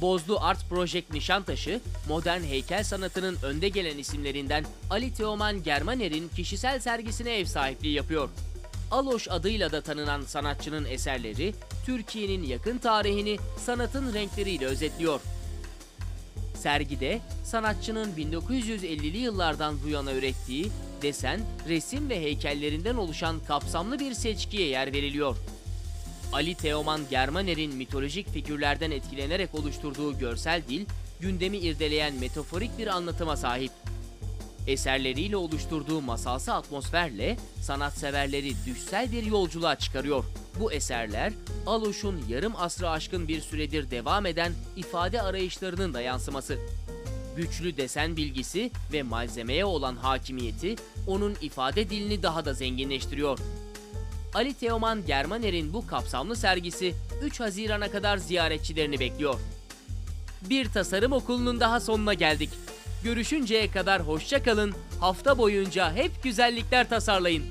Bozlu Art Project Nişantaşı, modern heykel sanatının önde gelen isimlerinden Ali Teoman Germaner'in kişisel sergisine ev sahipliği yapıyor. Aloş adıyla da tanınan sanatçının eserleri, Türkiye'nin yakın tarihini sanatın renkleriyle özetliyor. Sergide sanatçının 1950'li yıllardan bu yana ürettiği desen, resim ve heykellerinden oluşan kapsamlı bir seçkiye yer veriliyor. Ali Teoman Germaner'in mitolojik figürlerden etkilenerek oluşturduğu görsel dil, gündemi irdeleyen metaforik bir anlatıma sahip. Eserleriyle oluşturduğu masalsı atmosferle sanatseverleri düşsel bir yolculuğa çıkarıyor. Bu eserler, Aloş'un yarım asrı aşkın bir süredir devam eden ifade arayışlarının da yansıması. Güçlü desen bilgisi ve malzemeye olan hakimiyeti onun ifade dilini daha da zenginleştiriyor. Ali Teoman Germaner'in bu kapsamlı sergisi 3 Haziran'a kadar ziyaretçilerini bekliyor. Bir tasarım okulunun daha sonuna geldik. Görüşünceye kadar hoşça kalın. Hafta boyunca hep güzellikler tasarlayın.